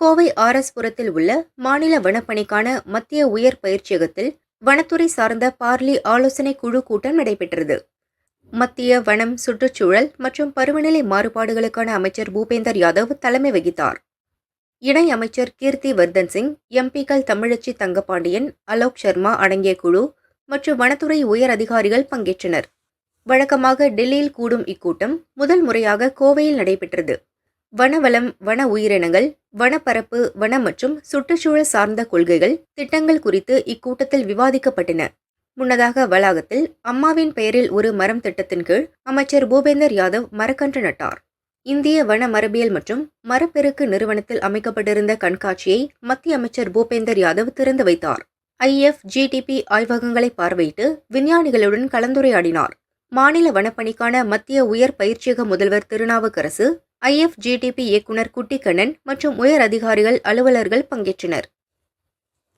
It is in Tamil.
கோவை ஆர்எஸ்புரத்தில் உள்ள மாநில வனப்பணிக்கான மத்திய உயர் பயிற்சியகத்தில் வனத்துறை சார்ந்த பார்லி ஆலோசனை குழு கூட்டம் நடைபெற்றது. மத்திய வனம் சுற்றுச்சூழல் மற்றும் பருவநிலை மாறுபாடுகளுக்கான அமைச்சர் பூபேந்தர் யாதவ் தலைமை வகித்தார். இணை அமைச்சர் கீர்த்தி வர்தன் சிங் எம்பிக்கள் தமிழச்சி தங்கபாண்டியன் அலோக் சர்மா அடங்கிய குழு மற்றும் வனத்துறை உயர் அதிகாரிகள் பங்கேற்றனர். வழக்கமாக டெல்லியில் கூடும் இக்கூட்டம் முதல் முறையாக கோவையில் நடைபெற்றது. வனவளம் வன உயிரினங்கள் வனப்பரப்பு வன மற்றும் சுற்றுச்சூழல் சார்ந்த கொள்கைகள் திட்டங்கள் குறித்து இக்கூட்டத்தில் விவாதிக்கப்பட்டன. முன்னதாக வளாகத்தில் அம்மாவின் பெயரில் ஒரு மரம் திட்டத்தின் கீழ் அமைச்சர் பூபேந்தர் யாதவ் மரக்கன்று நட்டார். இந்திய வன மரபியல் மற்றும் மரப்பெருக்கு நிறுவனத்தில் அமைக்கப்பட்டிருந்த கண்காட்சியை மத்திய அமைச்சர் பூபேந்தர் யாதவ் திறந்து வைத்தார். ஐஎஃப் ஜிடிபி ஆய்வகங்களை பார்வையிட்டு விஞ்ஞானிகளுடன் கலந்துரையாடினார். மாநில வனப்பணிக்கான மத்திய உயர் பயிற்சியக முதல்வர் திருநாவுக்கரசு ஐஎஃப்ஜிடிபி இயக்குனர் குட்டிக்கண்ணன் மற்றும் உயர் அதிகாரிகள் அலுவலர்கள் பங்கேற்றனர்.